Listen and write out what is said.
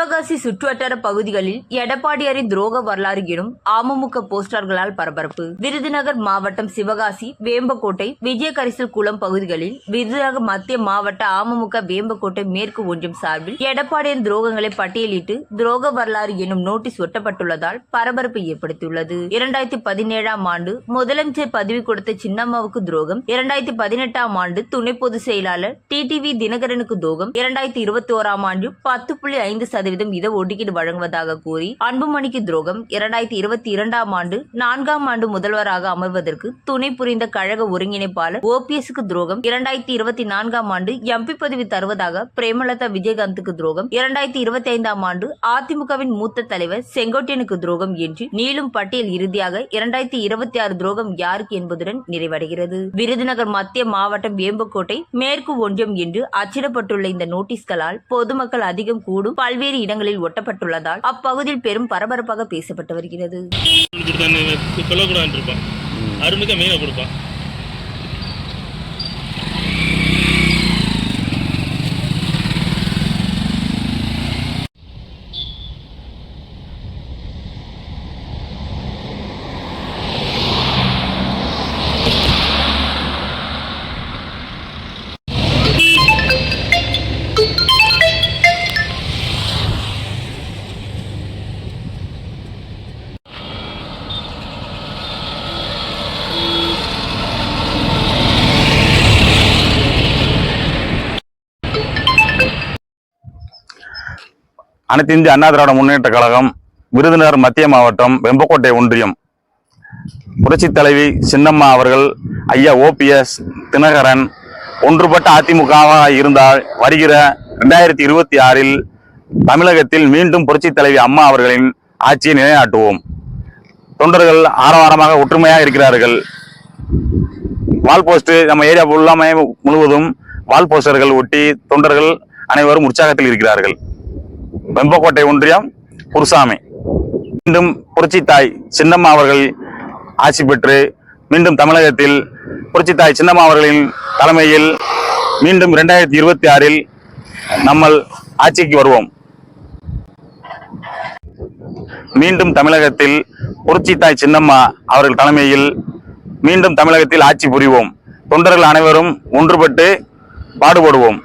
சிவகாசி சுற்றுவட்டார பகுதிகளில் எடப்பாடியாரின் துரோக வரலாறு எனும் அமமுக போஸ்டர்களால் பரபரப்பு. விருதுநகர் மாவட்டம் சிவகாசி வேம்பக்கோட்டை விஜயகரிசல் குளம் பகுதிகளில் விருதுநகர் மத்திய மாவட்ட அமமுக வேம்பக்கோட்டை மேற்கு ஒன்றியம் சார்பில் எடப்பாடியின் துரோகங்களை பட்டியலிட்டு துரோக வரலாறு எனும் நோட்டீஸ் ஒட்டப்பட்டுள்ளதால் பரபரப்பு ஏற்படுத்தியுள்ளது. இரண்டாயிரத்தி பதினேழாம் ஆண்டு முதலமைச்சர் பதவி கொடுத்த சின்னம்மாவுக்கு துரோகம் இரண்டாயிரத்தி பதினெட்டாம் ஆண்டு துணை பொதுச் செயலாளர் டிடிவி தினகரனுக்கு துரோகம் இரண்டாயிரத்தி இருபத்தி ஓராம் ஆண்டு பத்து புள்ளி ஐந்து சதவீதம் சதவீதம் இட ஒதுக்கீடு வழங்குவதாக கூறி அன்புமணிக்கு துரோகம் இரண்டாயிரத்தி இருபத்தி இரண்டாம் ஆண்டு நான்காம் ஆண்டு முதல்வராக அமர்வதற்கு துணை புரிந்த கழக ஒருங்கிணைப்பாளர் ஓபிஎஸ்க்கு துரோகம் இரண்டாயிரத்தி இருபத்தி நான்காம் ஆண்டு எம்பி பதவி தருவதாக பிரேமலதா விஜயகாந்துக்கு துரோகம் இரண்டாயிரத்தி இருபத்தி ஐந்தாம் ஆண்டு அதிமுகவின் மூத்த தலைவர் செங்கோட்டையனுக்கு துரோகம் என்று நீளும் பட்டியல் இறுதியாக இரண்டாயிரத்தி இருபத்தி ஆறு துரோகம் யாருக்கு என்பதுடன் நிறைவடைகிறது. விருதுநகர் மத்திய மாவட்டம் வேம்புக்கோட்டை மேற்கு ஒன்றியம் என்று அச்சிடப்பட்டுள்ள இந்த நோட்டீஸ்களால் பொதுமக்கள் அதிகம் கூடும் பல்வேறு இடங்களில் ஒட்டப்பட்டுள்ளதால் அப்பகுதியில் பெரும் பரபரப்பாக பேசப்பட்டு வருகிறது. அனைத்து இந்திய அண்ணா திராவிட முன்னேற்ற கழகம் விருதுநகர் மத்திய மாவட்டம் வெம்பக்கோட்டை ஒன்றியம். புரட்சி தலைவி சின்னம்மா அவர்கள் ஐயா ஓபிஎஸ் தினகரன் ஒன்றுபட்ட அதிமுகவாக இருந்தால் வருகிற ரெண்டாயிரத்தி இருபத்தி ஆறில் தமிழகத்தில் மீண்டும் புரட்சி தலைவி அம்மா அவர்களின் ஆட்சியை நிலைநாட்டுவோம். தொண்டர்கள் ஆரவாரமாக ஒற்றுமையாக இருக்கிறார்கள். வால் போஸ்ட் நம்ம ஏரியா ஃபுல்லாமே முழுவதும் வால் போஸ்டர்கள் ஒட்டி தொண்டர்கள் அனைவரும் உற்சாகத்தில் இருக்கிறார்கள். வெம்பக்கோட்டை ஒன்றியம் குருசாமி. மீண்டும் புரட்சி தாய் சின்னம்மா அவர்கள் ஆட்சி பெற்று மீண்டும் தமிழகத்தில் புரட்சி தாய் சின்னம்மா அவர்களின் தலைமையில் மீண்டும் இரண்டாயிரத்தி இருபத்தி ஆறில் நம்ம ஆட்சிக்கு வருவோம். மீண்டும் தமிழகத்தில் புரட்சி தாய் சின்னம்மா அவர்கள் தலைமையில் மீண்டும் தமிழகத்தில் ஆட்சி புரிவோம். தொண்டர்கள் அனைவரும் ஒன்றுபட்டு பாடுபடுவோம்.